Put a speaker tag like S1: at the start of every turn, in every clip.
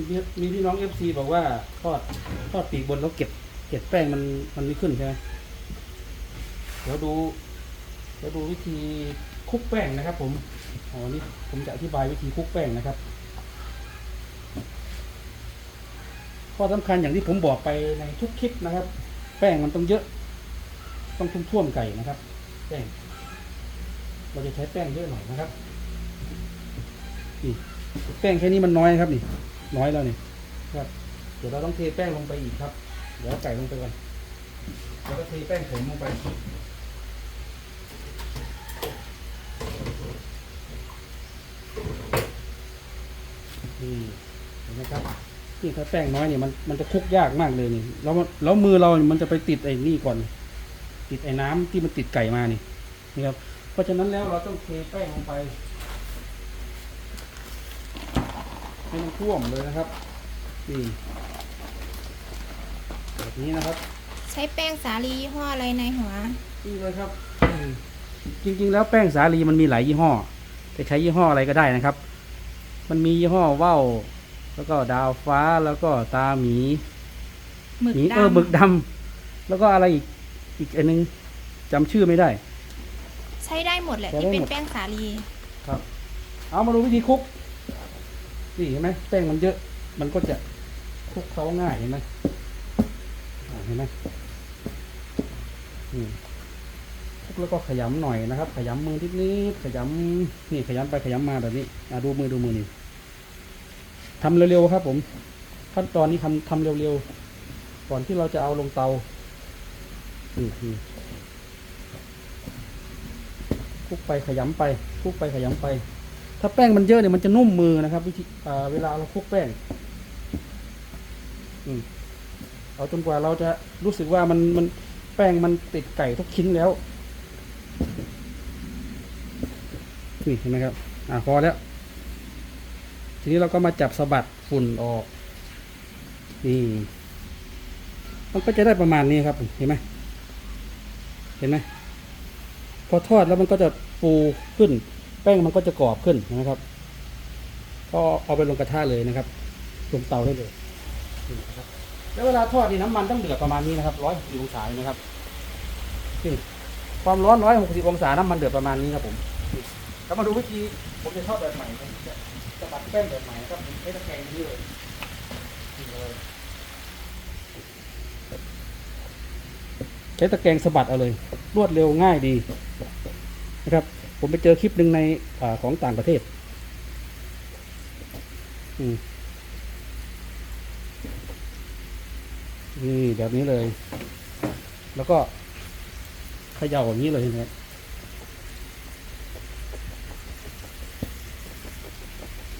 S1: มีพี่มีพี่น้องเอฟซีบอกว่าทอดทอดปีกบนแล้วเก็บ เก็บแป้งมันมันไม่ขึ้นใช่ไหมเดี๋ยวดูเดี๋ยวดูวิธีคลุกแป้งนะครับ ผมอ๋อนี่ผมจะอธิบายวิธีคลุกแป้งนะครับ ข้อสำคัญอย่างที่ผมบอกไปในทุกคลิปนะครับ แป้งมันต้องเยอะ ต้องทุ่มท่วมไก่นะครับ แป้งเราจะใช้แป้งเยอะหน่อยนะครับนี่แป้งแค่นี้มันน้อยครับนี่ น้อยแล้วนี่ครับ เดี๋ยวเราต้องเทแป้งลงไปอีกครับ เดี๋ยวเอาไก่ลงไปก่อนแล้วก็เทแป้งผมลงไปนี่เห็นไหมครับนี่ถ้าแป้งน้อยเนี่ยมันมันจะคลุกยากมากเลยนี่แล้วมันแล้วมือเราเนี่ยมันจะไปติดไอ้นี่ก่อน ติดไอ้น้ำที่มันติดไก่มานี่นี่ครับ เพราะฉะนั้นแล้วเราต้องเทแป้งลงไป ให้มันท่วมเลยนะครับนี่แบบนี้นะครับ
S2: ใช้แป้งสาลียี่ห้ออะไรในหัว
S1: นี่เลยครับอืมจริง ๆ แล้วแป้งสาลีมันมีหลายยี่ห้อจะใช้ยี่ห้ออะไรก็ได้นะครับ มันมียี่ห้อว่าวแล้วก็ดาวฟ้าแล้วก็ตาหมี
S2: หมึก
S1: หมี
S2: ด
S1: เออหมึกดำแล้วก็อะไรอีกอีกอันนึงจำชื่อไม่ได้ำ
S2: ใช้ได้หมดแหละ
S1: ใช้
S2: ที่
S1: ได้
S2: เป็น
S1: หมด
S2: แป้งสาลี
S1: ครับ เอามาดูวิธีคลุก นี่เห็นไหมแป้งมันเยอะ มันก็จะคลุกเขาง่ายเห็นไหมเห็นไหมคลุกแล้วก็ขยำหน่อยนะครับ ขยำมือนิดนิดขยำนี่ขยำไปขยำมาแบบนี้อะดูมือดูมือนี่ทำเร็วๆครับ ผม ขั้นตอนนี้ทำทำเร็วๆก่อนที่เราจะเอาลงเตาอืมอืมคลุกไปขยำไปคลุกไปขยำไป ถ้าแป้งมันเยอะเนี่ยมันจะนุ่มมือนะครับ วิธีเวลาเราคลุกแป้งอเอาจนกว่าเราจะรู้สึกว่ามันมันแป้งมันติดไก่ทุกชิ้นแล้วนี่เห็นไหมครับ อ่าพอแล้ว ทีนี้เราก็มาจับสะบัดฝุ่นออกนี่มันก็จะได้ประมาณนี้ครับ เห็นไหมเห็นไหมพอทอดแล้วมันก็จะฟูขึ้น แป้งมันก็จะกรอบขึ้นนะครับ ก็เอาไปลงกระทะเลยนะครับลงเตาได้เลยนะครับแล้วเวลาทอดนี่น้ำมันต้องเดือดประมาณนี้นะครับร้อยหกสิบองศาเลยนะครับนี่ความร้อนร้อยหกสิบองศาน้ำมันเดือดประมาณนี้ครับผมแล้วมาดูวิธีผมจะทอดแบบใหม่จะบัดแป้งแบบใหม่ครับผมใช้ตะแกรงนี้เลยนี่เลยใช้ตะแกรงสะบัดเอาเลย รวดเร็วง่ายดีนะครับ ผมไปเจอคลิปหนึ่งในอของต่างประเทศอืมนี่แบบนี้เลย แล้วก็เขย่าอย่างนี้เลยนะครับ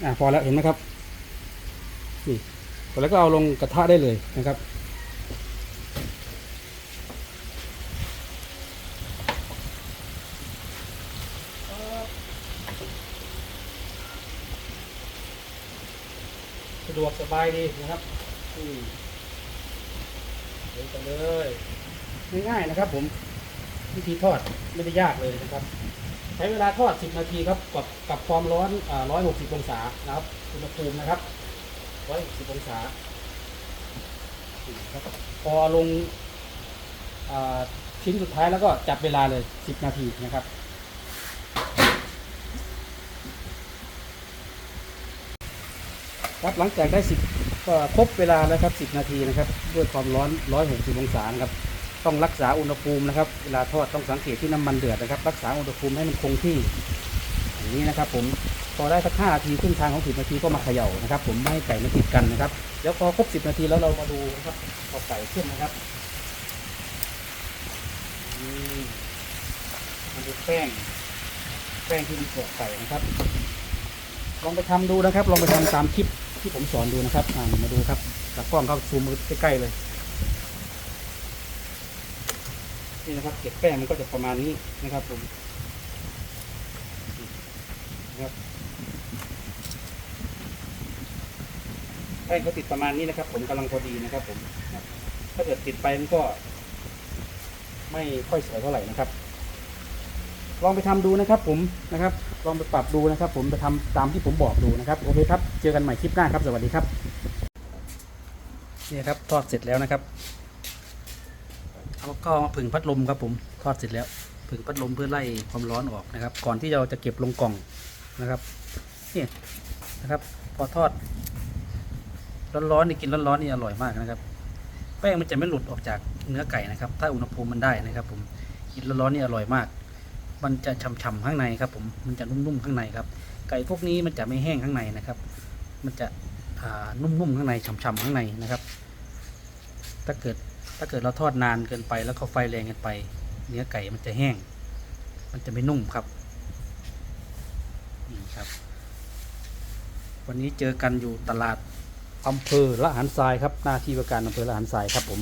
S1: อ่าพอแล้วเห็นไหมครับนี่พอแล้วก็เอาลงกระทะได้เลยนะครับะดวกสบายดีนะครับอืมเดี๋ยวกันเลยง่ายๆนะครับ ผมวิธีทอดไม่ได้ยากเลยนะครับ ใช้เวลาทอด 10 นาทีครับกับกับความร้อนอ่า160 องศานะครับอุณหภูมินะครับ160องศาครับพอลงอ่าชิ้นสุดท้ายแล้วก็จับเวลาเลย 10 นาทีนะครับ ครับหลังจากได้10ก็ครบเวลาแล้วครับ10นาทีนะครับ ด้วยความร้อน160องศาครับต้องรักษาอุณหภูมินะครับ เวลาทอดต้องสังเกตที่น้ำมันเดือดนะครับ รักษาอุณหภูมิให้มันคงที่อย่างนี้นะครับ ผมพอได้สัก5นาทีครึ่งทางของ10นาทีก็มาเขย่านะครับ ผมไม่ให้ไก่มันติดกันนะครับเดี๋ยวพอครบ10นาทีแล้วเรามาดูนะครับเอไก่ขึ้นนะครับนี่มันเป็นแป้ง แป้งที่มันเกาะไก่นะครับ ลองไปทำดูนะครับ ลองไปทำตามคลิป ที่ผมสอนดูนะครับอ่ามาดูครับกับกล้องเข้าซูมมือใกล้ๆเลยนี่นะครับเก็บแป้งมันก็จะประมาณนี้นะครับผมนะครับแป้งเขาติดประมาณนี้นะครับ ผมกำลังพอดีนะครับ ผมถ้าเกิดติดไปมันก็ ไม่ค่อยสวยเท่าไหร่นะครับ ลองไปทำดูนะครับผมนะครับ ลองไปปรับดูนะครับ ผมไปทำตามที่ผมบอกดูนะครับโอเคครับเจอกันใหม่คลิปหน้าครับ สวัสดีครับนี่ครับทอดเสร็จแล้วนะครับแล้วก็มาผึ่งพัดลมครับผมทอดเสร็จแล้วผึ่งพัดลมเพื่อไล่ความร้อนออกนะครับ ก่อนที่เราจะเก็บลงกล่องนะครับนี่นะครับ พอทอด ร้อนๆนี่กินร้อนๆนี่อร่อยมากนะครับ แป้งมันจะไม่หลุดออกจากเนื้อไก่นะครับ ถ้าอุณหภูมิมันได้นะครับ ผมกินร้อนๆนี่อร่อยมาก มันจะฉ่ำๆข้างในครับ ผมมันจะนุ่มๆข้างในครับ ไก่พวกนี้มันจะไม่แห้งข้างในนะครับ มันจะนุ่มๆข้างในฉ่ำๆข้างในนะครับ ถ้าเกิดถ้าเกิดเราทอดนานเกินไป แล้วก็ไฟแรงเกินไป เนื้อไก่มันจะแห้ง มันจะไม่นุ่มครับนี่ครับ วันนี้เจอกันอยู่ตลาดอำเภอละหารทรายครับ หน้าที่ว่าการอำเภอละหารทรายครับผม